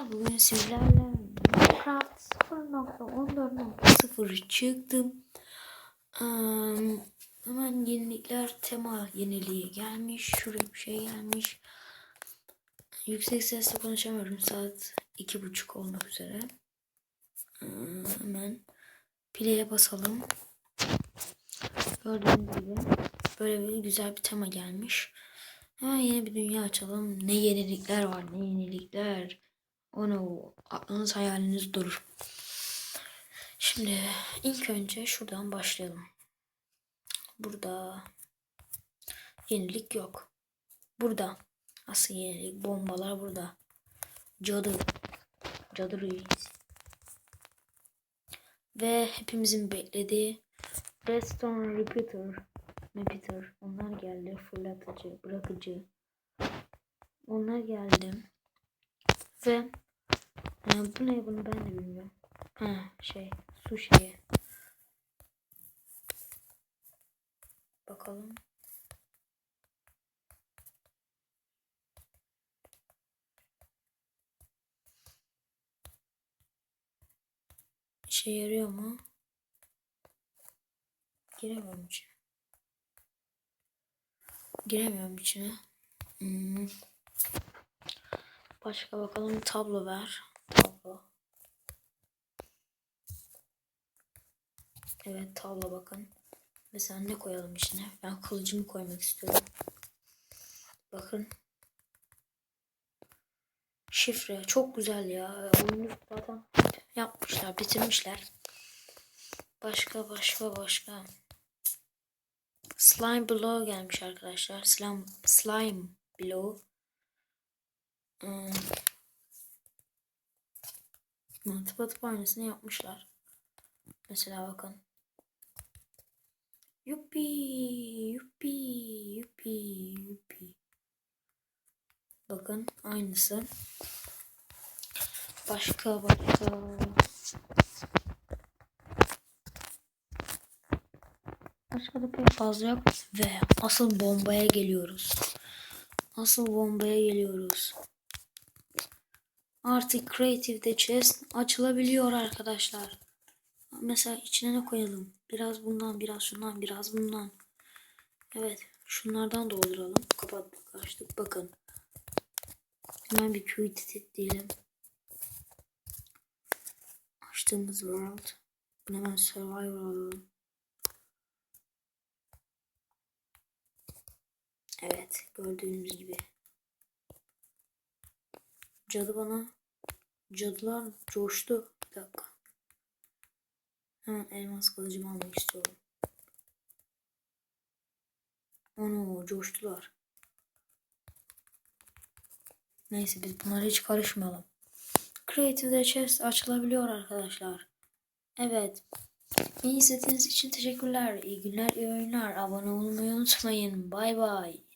arkadaşlar bugün sizlerle Minecraft 0.14.0 çıktım. Eee, hemen yenilikler tema yeniliği gelmiş. Şuraya bir şey gelmiş. Yüksek sesle konuşamıyorum. Saat iki buçuk olmak üzere. Eee, hemen play'e basalım. Gördüğünüz gibi böyle bir güzel bir tema gelmiş. Hemen yeni bir dünya açalım. Ne yenilikler var, ne yenilikler. Onu aklınız hayaliniz durur. Şimdi ilk önce şuradan başlayalım. Burada yenilik yok. Burada asıl yenilik bombalar burada. Cadı. Cadı reis. Ve hepimizin beklediği Redstone Repeater. Repeater. Onlar geldi. Fırlatıcı, bırakıcı. Onlar geldi. Ve e, bu ne bunu ben de bilmiyorum. Ha şey su şeyi. Bakalım. İşe yarıyor mu? Giremiyorum içine. Giremiyorum içine. Hmm. Başka bakalım tablo ver. Tablo. Evet tablo bakın. Mesela ne koyalım içine? Ben kılıcımı koymak istiyorum. Bakın. Şifre çok güzel ya. Oyunu zaten yapmışlar, bitirmişler. Başka başka başka. Slime Blow gelmiş arkadaşlar. Slime, slime Blow. Hmm. Tıpa tıpa aynısını yapmışlar. Mesela bakın. Yuppi, yuppi, yuppi, yuppi. Bakın aynısı. Başka başka. Başka da pek fazla yok. Ve asıl bombaya geliyoruz. Asıl bombaya geliyoruz. Artık Creative'de chest açılabiliyor arkadaşlar. Mesela içine ne koyalım? Biraz bundan, biraz şundan, biraz bundan. Evet, şunlardan dolduralım. Kapattık, açtık. Bakın. Hemen bir quit diyelim. Açtığımız world. Hemen survival alalım. Evet, gördüğünüz gibi. Cadı bana cadılar coştu. Bir dakika. Hemen elmas kılıcımı almak istiyorum. Onu coştular. Neyse biz bunlara hiç karışmayalım. Creative'de chest açılabiliyor arkadaşlar. Evet. İyi izlediğiniz için teşekkürler. İyi günler, iyi oyunlar. Abone olmayı unutmayın. Bay bay.